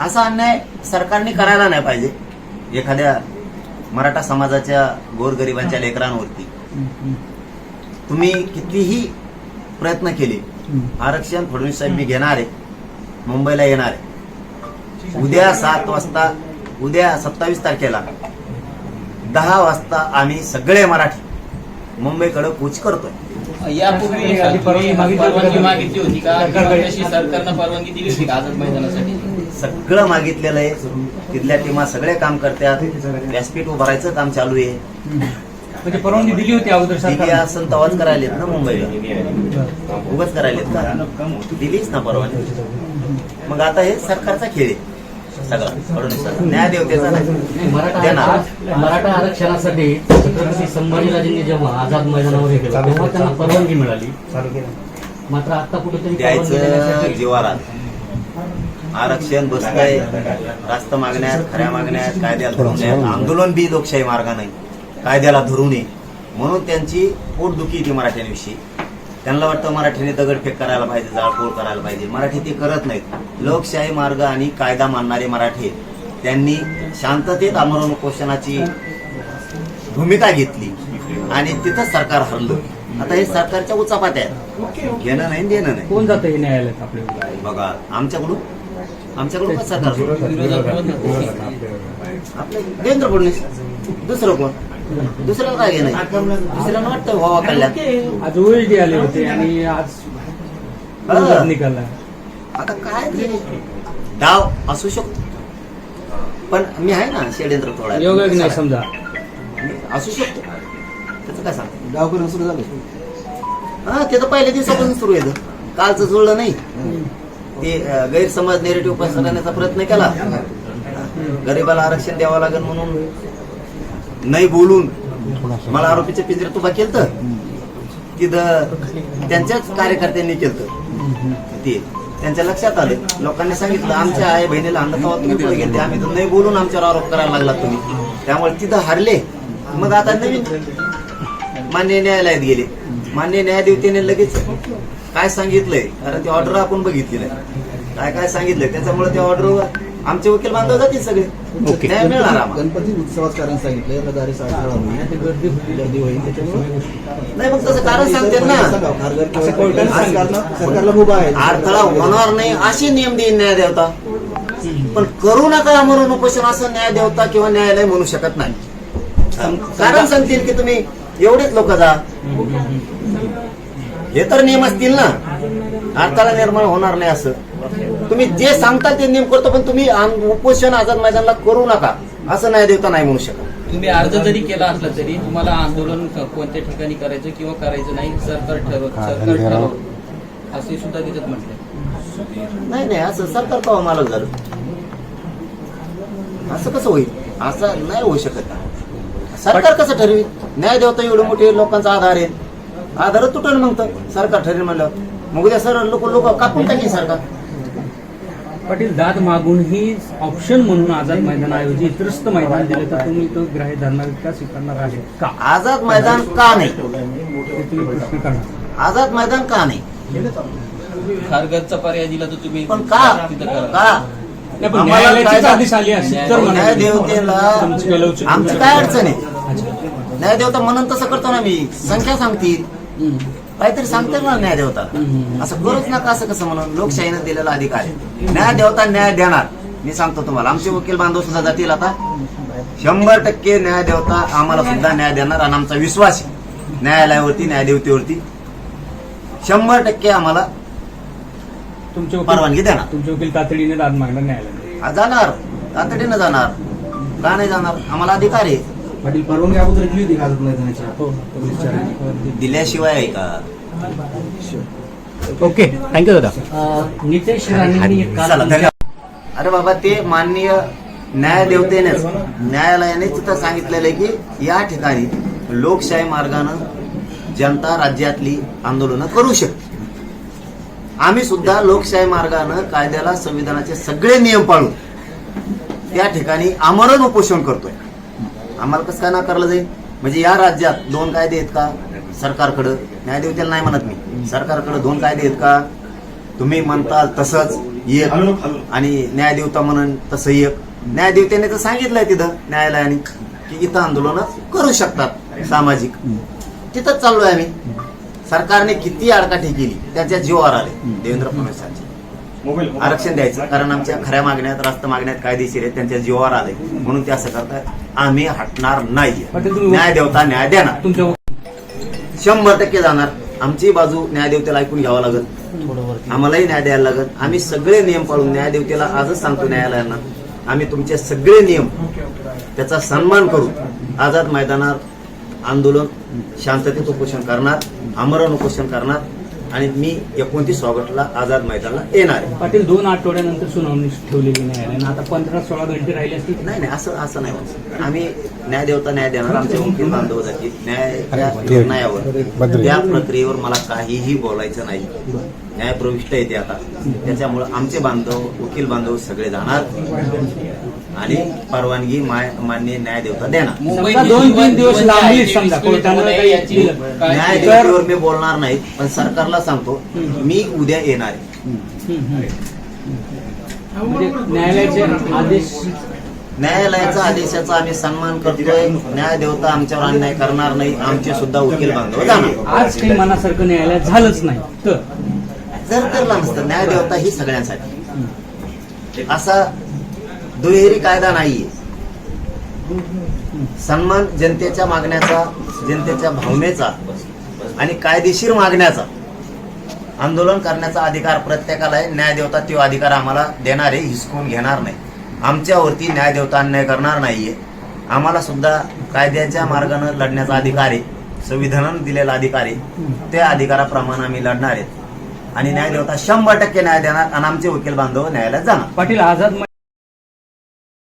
असा अन्याय सरकारने करायला नाही पाहिजे. एखाद्या मराठा समाजाच्या गोरगरिबांच्या लेकरांवरती. तुम्ही कितीही प्रयत्न केले आरक्षण फडणवीस साहेब मी घेणार आहे. मुंबईला येणार आहे. उद्या सात वाजता उद्या सत्तावीस तारखेला दहा वाजता आम्ही सगळे मराठी मुंबईकडे कूच करतोय. यापूर्वी मागितली होती का? सरकारनं परवानगी दिली होती का आझाद मैदानासाठी? सगळं मागितलेलं आहे. तिथल्या टीमा सगळे काम करतात. व्यासपीठ उभारायचं काम चालू आहे. म्हणजे परवानगी दिली होती अगोदर दिली असं तवाच करायलेत ना मुंबईला. उगाच करायलेत का? दिलीच ना परवानगी. मग आता हे सरकारचा खेळ आहे. सगळा. फडणवीस न्याय देवतेचा नाही. मराठा आरक्षणासाठी छत्रपती संभाजीराजेंनी जेव्हा आझाद मैदानावर हे केलं तेव्हा त्यांना परवानगी मिळाली. मात्र आता कुठेतरी द्यायचं जीवारात आरक्षण बसतंय. रास्त मागण्यात खऱ्या मागण्यात कायद्याला धरून. आंदोलन बी लोकशाही मार्गा नाही. कायद्याला धरू नये. म्हणून त्यांची पोटदुखी येते मराठ्यांविषयी त्यांना वाटतं मराठीने दगडफेक करायला पाहिजे जाळपोळ करायला पाहिजे. मराठी ते करत नाहीत. लोकशाही मार्ग आणि कायदा मानणारे मराठी आहेत. त्यांनी शांततेत आमरण उपोषणाची भूमिका घेतली. आणि तिथं सरकार हरलं. आता हे सरकारच्या उचापात्या आहेत. घेणं नाही देणं नाही. कोण जातं हे न्यायालयात आपल्या बघा आमच्याकडून आमच्याकडून का सरकार आपले देवेंद्र फडणवीस दुसरं कोण? दुसऱ्याला काय घेणं दुसऱ्याला वाटतं व्हावा कल्याण. आज ओएसडी आले होते आणि आज हा. निकाला. आता काय ते डाव असू शकतो. पण मी आहे ना षडयंत्र थोडा योगायोग नाही समजा. असू शकतो. त्याचं काय सांग गावकरी सुरू झालं. हा ते तर पहिल्या दिवसापासून सुरू आहे कालचं जुळलं नाही. ते गैरसमज नेरेटिव्ह पसरवण्याचा प्रयत्न केला. गरीबाला आरक्षण द्यावं लागेल म्हणून नाही बोलून मला आरोपीच्या पिंजऱ्यात उभा केलं तिथं त्यांच्याच कार्यकर्त्यांनी केलं ते त्यांच्या लक्षात आलं. लोकांनी सांगितलं आमच्या आई बहिणीला आणलं तुम्ही पुढे गेले आम्ही तर नाही बोलून आमच्यावर आरोप करायला लागला तुम्ही. त्यामुळे तिथं हारले. मग आता नवीन मान्य न्यायालयात गेले. मान्य न्यायाधीशाने लगेच काय सांगितलंय? कारण ती ऑर्डर आपण बघितली नाही काय काय सांगितलंय? त्याच्यामुळे त्या ऑर्डरवर आमचे वकील बांधव जातील सगळे. न्याय मिळणार आम्हाला. गणपती उत्सवात कारण सांगितलं रदारी होईल. गर्दी होईल त्याच्यामुळे. नाही मग तसं कारण सांगते ना. सरकारला मुभा आहे. अडथळा होणार नाही असे नियम देईन न्याय देवता पण करू नका म्हणून उपोषण असं न्याय देवता किंवा न्यायालय म्हणू शकत नाही. कारण सांगतील की तुम्ही एवढेच लोक जा. हे तर नियम असतील ना. अडथळा निर्माण होणार नाही असं. तुम्ही जे सांगता ते नियम करतो पण तुम्ही आम- उपोषण आझाद मैदानला करू नका. असं न्याय देवता नाही म्हणू शकत. तुम्ही अर्ज जरी केला असला तरी तुम्हाला आंदोलन क- कोणत्या ठिकाणी करायचं किंवा करायचं नाही सरकार ठरवत सरकार ठरवत असे सुद्धा तिथं म्हटलंय नाही नाही असं सरकार कवा मालक झालं असं कसं होईल? असं नाही होऊ शकत. सरकार कसं ठरवी? न्याय देवता एवढे मोठे लोकांचा आधार आहे. आधारच तुटल मग तर सरकार ठरेल म्हणलं मग उद्या सर लोक लोक कापून टाकेल सरकार. पाटील दाद मागूनही ऑप्शन म्हणून आझाद मैदानाऐवजी इतरस्त मैदान दिलं तर तुम्ही तो ग्राह्य धरणार का स्वीकारणार आहे का? आझाद मैदान का नाही? ते तुम्ही प्रश्न करणार. आझाद मैदान का नाही? खारघरचा पर्याय दिला तर तुम्ही पण का? तिथं करा. का? नाही, पण आम्हाला न्यायालयाचीच कायदा- आदेश आली असेल. तर न्याय-. देवतेला तुमची आमची काय अडचण आहे? अच्छा. न्याय देवता म्हणून तसं करतो ना मी. संख्या सांगतील. काहीतरी सांगते ना न्याय देवता हम्म. असं करूच नका असं कसं म्हणून. लोकशाहीनं दिलेला अधिकार आहे. न्याय देवता न्याय देणार. मी सांगतो तुम्हाला. आमचे वकील बांधव सुद्धा जातील आता. शंभर टक्के न्याय देवता आम्हाला सुद्धा न्याय देणार आणि आमचा विश्वास आहे. न्यायालयावरती न्यायदेवतेवरती. शंभर टक्के आम्हाला तुमचे परवानगी देणार. तुमचे वकील तातडीने दाद मागणार न्यायालयात. जाणार. तातडीनं जाणार. का नाही जाणार? आम्हाला अधिकार आहे. पाटील परवानगी अगोदर दिली होती का आझाद मैदानाची हो दिल्याशिवाय आहे का? ओके थँक्यू दादा. नितेश राणेंनी अरे बाबा ते माननीय न्यायदेवतेनेच न्यायालयाने तिथं सांगितलेलं आहे की या ठिकाणी लोकशाही मार्गानं जनता राज्यातली आंदोलनं करू शकते. आम्ही सुद्धा लोकशाही मार्गानं कायद्याला संविधानाचे सगळे नियम पाळून त्या ठिकाणी आमरण उपोषण करतोय. आम्हाला कसं काय नाकारलं जाईल? म्हणजे या राज्यात दोन कायदे आहेत का सरकारकडं? न्यायदेवतेला नाही म्हणत मी. सरकारकडे दोन कायदे आहेत का? तुम्ही म्हणताल तसंच एक. आणि न्यायदेवता म्हणून तसं एक. न्यायदेवतेने तर सांगितलंय तिथं न्यायालयाने की इथं आंदोलन करू शकतात सामाजिक. तिथंच चाललोय आम्ही. सरकारने किती आडकाठी केली त्याच्या जीवावर आले. देवेंद्र फडणवीसांचे आरक्षण द्यायचं. कारण आमच्या खऱ्या मागण्यात रास्त मागण्यात कायदेशीर आहेत त्यांच्या जीवावर आले म्हणून ते असं करतायत. आम्ही हटणार नाही न्याय देवता न्याय देणार. तुमच्या शंभर टक्के जाणार. आमची बाजू न्यायदेवतेला ऐकून घ्यावं लागत आम्हालाही न्याय द्यायला लागत आम्ही सगळे नियम पाळून न्यायदेवतेला आजच सांगतो न्यायालयांना आम्ही तुमचे सगळे नियम त्याचा सन्मान करू आझाद मैदानात आंदोलन शांततेत उपोषण करणार आमरण उपोषण करणार आणि मी एकोणतीस ऑगस्टला आझाद मैदानाला येणार आहे. पाटील दोन आठवड्यानंतर सुनावणी ठेवलेली न्यायालयानं आता पंधरा सोळा घंटे राहिले असतील. नाही नाही असं असं नाही होत. आम्ही न्याय देवता न्याय देणार. आमचे वकील बांधव जातील न्यायाच्या निर्णयावर त्या प्रक्रियेवर मला काहीही बोलायचं नाही. न्याय प्रविष्ट येते आता. त्याच्यामुळे आमचे बांधव वकील बांधव सगळे जाणार. आणि परवानगी मान्य न्याय देवता देणार. दोन तीन दिवस न्याय. देवतेवर मी बोलणार नाही पण सरकारला सांगतो मी उद्या येणार. म्हणजे न्यायालयाचे आदेश न्यायालयाचा आदेशाचा आम्ही सन्मान करतोय. न्याय देवता आमच्यावर अन्याय करणार नाही. आमचे सुद्धा वकील बांधव जाणार आज काही मनासारखं न्यायालयात झालंच नाही. तर? जर करला नसतं न्याय देवता ही सगळ्यांसाठी. असा दुहेरी कायदा नाहीये. सन्मान जनतेच्या मागण्याचा जनतेच्या भावनेचा आणि कायदेशीर मागण्याचा. आंदोलन करण्याचा अधिकार प्रत्येकाला आहे न्याय देवता तो अधिकार आम्हाला देणार आहे हिसकून घेणार नाही. आमच्यावरती न्याय देवता अन्याय करणार नाहीये. आम्हाला सुद्धा कायद्याच्या मार्गाने लढण्याचा अधिकार आहे संविधानानं दिलेला अधिकार आहे. त्या अधिकाराप्रमाणे आम्ही लढणार आहेत. आणि न्याय देवता शंभर टक्के न्याय देणार आणि आमचे वकील बांधव न्यायालयात जाणार. पाटील आझाद